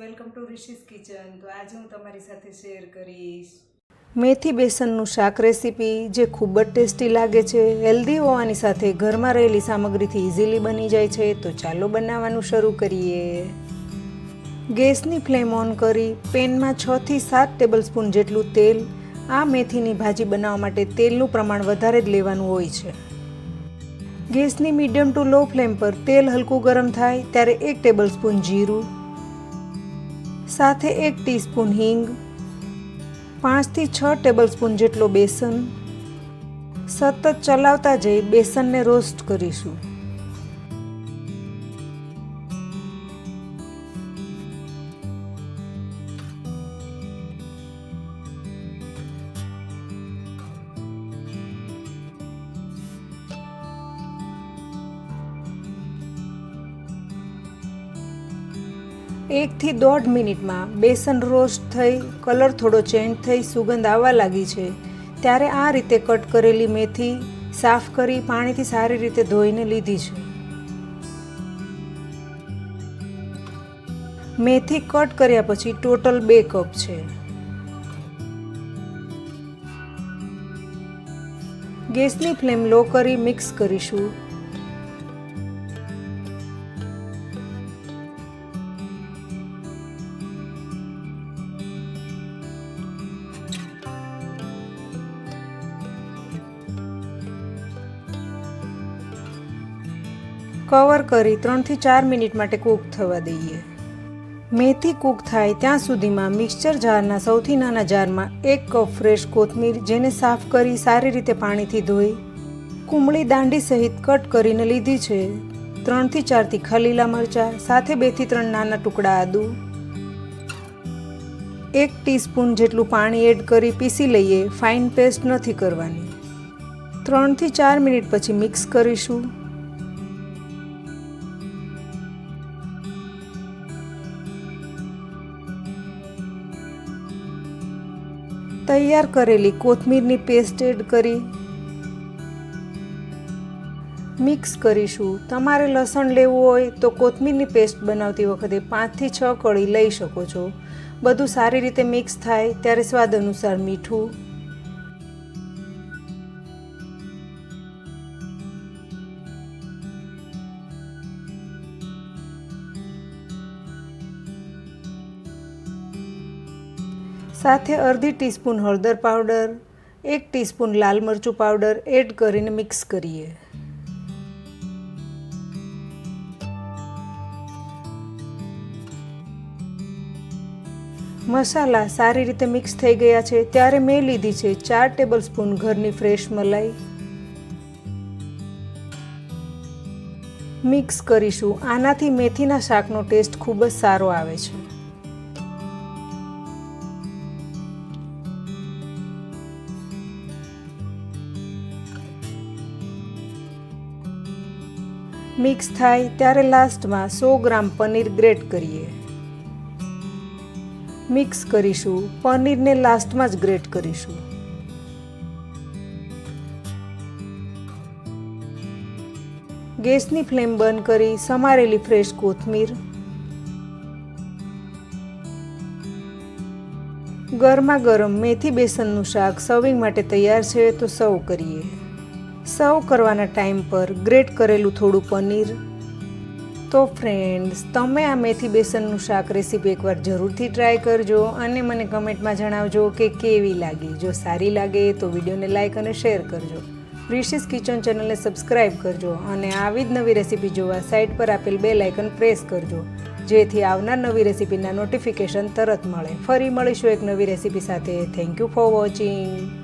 Welcome to Rishi's kitchen. તો આજે હું તમારી સાથે શેર કરીશ. મેથી બેસનનું શાક રેસીપી જે ખૂબ જ ટેસ્ટી લાગે છે, હેલ્ધી હોવાની સાથે ઘરમાં રહેલી સામગ્રીથી ઇઝીલી બની જાય છે, તો ચાલો બનાવવાનું શરૂ કરીએ. ગેસની ફ્લેમ ઓન કરી પેનમાં છથી સાત ટેબલસ્પૂન જેટલું તેલ, આ મેથીની ભાજી બનાવવા માટે તેલનું પ્રમાણ વધારે જ લેવાનું હોય છે. ગેસની મીડિયમ ટુ લો ફ્લેમ પર તેલ હલકું ગરમ થાય, ત્યારે એક ટેબલસ્પૂન જીરું સાથે એક ટીસ્પૂન હિંગ, પાંચથી છ ટેબલસ્પૂન જેટલો બેસન. સતત ચલાવતા જઈ બેસનને રોસ્ટ કરીશું. એકથી દોઢ મિનિટમાં બેસન રોસ્ટ થઈ, કલર થોડો ચેન્જ થઈ સુગંધ આવવા લાગી છે. ત્યારે આ રીતે કટ કરેલી મેથી સાફ કરી પાણીથી સારી રીતે ધોઈને લીધી છે. મેથી કટ કર્યા પછી ટોટલ બે કપ છે. ગેસની ફ્લેમ લો કરી મિક્સ કરીશું. કવર કરી ત્રણથી ચાર મિનિટ માટે કૂક થવા દઈએ. મેથી કૂક થાય ત્યાં સુધીમાં મિક્સચર જારના સૌથી નાના જારમાં એક કપ ફ્રેશ કોથમીર જેને સાફ કરી સારી રીતે પાણીથી ધોઈ, કુમળી દાંડી સહિત કટ કરીને લીધી છે. ત્રણથી ચાર તીખા મરચાં, સાથે બેથી ત્રણ નાના ટુકડા આદુ, એક ટીસ્પૂન જેટલું પાણી એડ કરી પીસી લઈએ, ફાઇન પેસ્ટ નથી કરવાની. ત્રણથી ચાર મિનિટ પછી મિક્સ કરીશું. તૈયાર કરેલી કોથમીરની પેસ્ટ એડ કરી. મિક્સ કરીશું. તમારે લસણ લેવું હોય તો કોથમીરની પેસ્ટ બનાવતી વખતે પાંચથી છ કળી લઈ શકો છો. બધું સારી રીતે મિક્સ થાય, ત્યારે સ્વાદ અનુસાર મીઠું સાથે અડધી ટીસ્પૂન હળદર પાવડર, એક ટીસ્પૂન લાલ મરચું પાવડર એડ કરીને મિક્સ કરીએ. મસાલા સારી રીતે મિક્સ થઈ ગયા છે, ત્યારે મેં લીધી છે ચાર ટેબલ સ્પૂન ઘરની ફ્રેશ મલાઈ. મિક્સ કરીશું. આનાથી મેથીના શાકનો ટેસ્ટ ખૂબ જ સારો આવે છે. મિક્સ થાય ત્યારે લાસ્ટમાં સો ગ્રામ પનીર ગ્રેટ કરીએ. મિક્સ કરીશું, પનીરને લાસ્ટમાં જ ગ્રેટ કરીશું. ગેસની ફ્લેમ બંધ કરી સમારેલી ફ્રેશ કોથમીર. ગરમા ગરમ મેથી બેસનનું શાક સર્વિંગ માટે તૈયાર છે તો સર્વ કરીએ. સર્વ કરવાના ટાઈમ પર ગ્રેટ કરેલું થોડું પનીર. તો ફ્રેન્ડ્સ તમે આ મેથી બેસનનું શાક રેસીપી એકવાર જરૂરથી ટ્રાય કરજો અને મને કમેન્ટમાં જણાવજો કે કેવી લાગી. જો સારી લાગે તો વિડીયોને લાઇક અને શેર કરજો. રિશિસ કિચન ચેનલને સબસ્ક્રાઇબ કરજો અને આવી જ નવી રેસીપી જોવા સાઇટ પર આપેલ બે લાઇકન પ્રેસ કરજો. જેથી આવનાર નવી રેસીપીના નોટિફિકેશન તરત મળે. ફરી મળીશું એક નવી રેસીપી સાથે. Thank you for watching